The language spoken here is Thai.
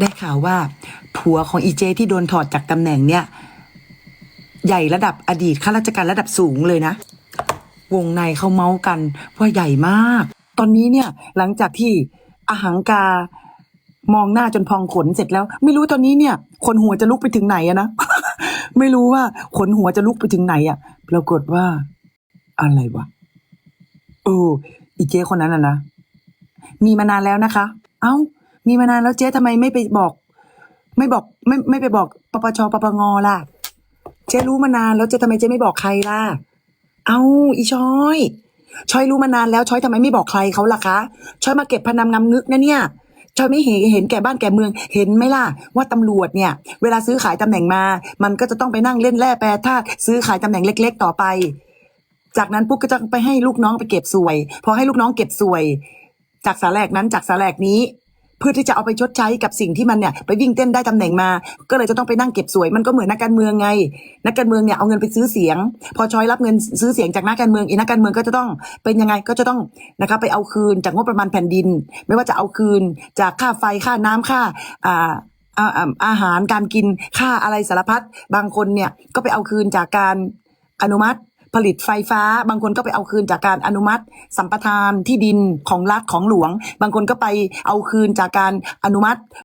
ได้ข่าวว่า ผัวของอีเจที่โดนถอดจากตำแหน่งเนี่ย ใหญ่ระดับอดีตข้าราชการระดับสูงเลยนะ วงในเขาเมาส์กันว่าใหญ่มาก ตอนนี้เนี่ยหลังจากที่อาหังกามองหน้าจนพองขนเสร็จแล้ว ไม่รู้ตอนนี้เนี่ยขนหัวจะลุกไปถึงไหนอะนะ ไม่รู้ว่าขนหัวจะลุกไปถึงไหนอะปรากฏว่า อะไรวะเอออีเจคนนั้นอะนะมีมานานแล้วนะคะ เอ้า มีมานานแล้วเจ๊ทำไมไม่ไปบอก ไม่บอกไม่ไม่ไปบอกปปชปปงล่ะ เจ๊รู้มานานแล้วเจ๊ทำไมเจ๊ไม่บอกใครล่ะ เอาอีช้อยช้อยรู้มานานแล้วช้อยทำไมไม่บอกใครเขาล่ะคะช้อยมาเก็บพนันงำงึกนะเนี่ยช้อยไม่เห็นเห็นแก่บ้านแก่เมืองเห็นไหมล่ะ ว่าตำรวจเนี่ย เวลาซื้อขายตำแหน่งมา มันก็จะต้องไปนั่งเล่นแร่แปรธาตุซื้อขายตำแหน่งเล็ก ๆ ต่อไป จากนั้นปุ๊บก็จะไปให้ลูกน้องไปเก็บสวย พอให้ลูกน้องเก็บสวย จากสาแหลกนั้นจากสาแหลกนี้ เพื่อที่จะเอาไปชดใช้กับสิ่งที่มันเนี่ยไปวิ่งเต้นได้ตำแหน่งมา ก็เลยจะต้องไปนั่งเก็บสวยมันก็เหมือนนักการเมืองไง นักการเมืองเนี่ยเอาเงินไปซื้อเสียง พอชอยรับเงินซื้อเสียงจากนักการเมืองอีนักการเมืองก็จะต้องเป็นยังไงก็จะต้องนะครับไปเอาคืนจากงบประมาณแผ่นดิน ไม่ว่าจะเอาคืนจากค่าไฟค่าน้ำค่าอ่าอ่าอ่าอาหารการกินค่าอะไรสารพัดบางคนเนี่ยก็ไปเอาคืนจากการอนุมัติ ผลิตไฟฟ้า บางคนก็ไปเอาคืนจากการอนุมัติ สัมปทานที่ดินของรัฐของหลวง บางคนก็ไปเอาคืนจากการอนุมัติ